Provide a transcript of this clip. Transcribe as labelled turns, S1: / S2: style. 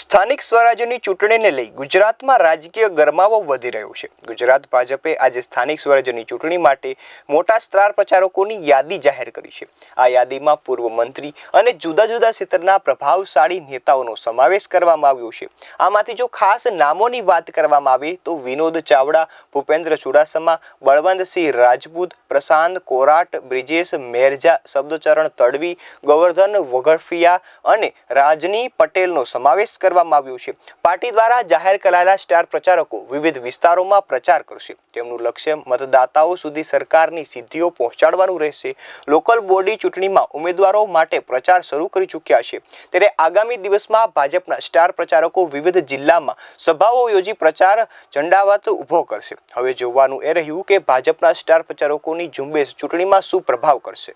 S1: સ્થાનિક સ્વરાજ્યની ચૂંટણીને લઈ ગુજરાતમાં રાજકીય ગરમાવો વધી રહ્યો છે. ગુજરાત ભાજપે આજે સ્થાનિક સ્વરાજ્યની ચૂંટણી માટે મોટા સ્ટાર પ્રચારકોની યાદી જાહેર કરી છે. આ યાદીમાં પૂર્વ મંત્રી અને જુદા જુદા ક્ષેત્રના પ્રભાવશાળી નેતાઓનો સમાવેશ કરવામાં આવ્યો છે. આમાંથી જો ખાસ નામોની વાત કરવામાં આવે તો વિનોદ ચાવડા, ભૂપેન્દ્ર ચુડાસમા, બળવંતસિંહ રાજપૂત, પ્રશાંત કોરાટ, બ્રિજેશ મેરજા, શબ્દચરણ તડવી, ગોવર્ધન વગડફિયા અને રાજની પટેલનો સમાવેશ કરવામાં આવ્યું છે. પાર્ટી દ્વારા જાહેર કરાયેલા સ્ટાર પ્રચારકો વિવિધ વિસ્તારોમાં પ્રચાર કરશે. તેમનું લક્ષ્ય મતદાતાઓ સુધી સરકારની સિદ્ધિઓ પહોંચાડવાનું રહેશે. લોકલ બોડી ચૂંટણીમાં ઉમેદવારો માટે પ્રચાર શરૂ કરી ચૂક્યા છે. ત્યારે આગામી દિવસમાં ભાજપના સ્ટાર પ્રચારકો વિવિધ જિલ્લામાં સભાઓ યોજી પ્રચાર ઝંડાવત ઊભો કરશે. હવે જોવાનું એ રહ્યું કે ભાજપના સ્ટાર પ્રચારકોની ઝુંબેશ ચૂંટણીમાં શું પ્રભાવ કરશે.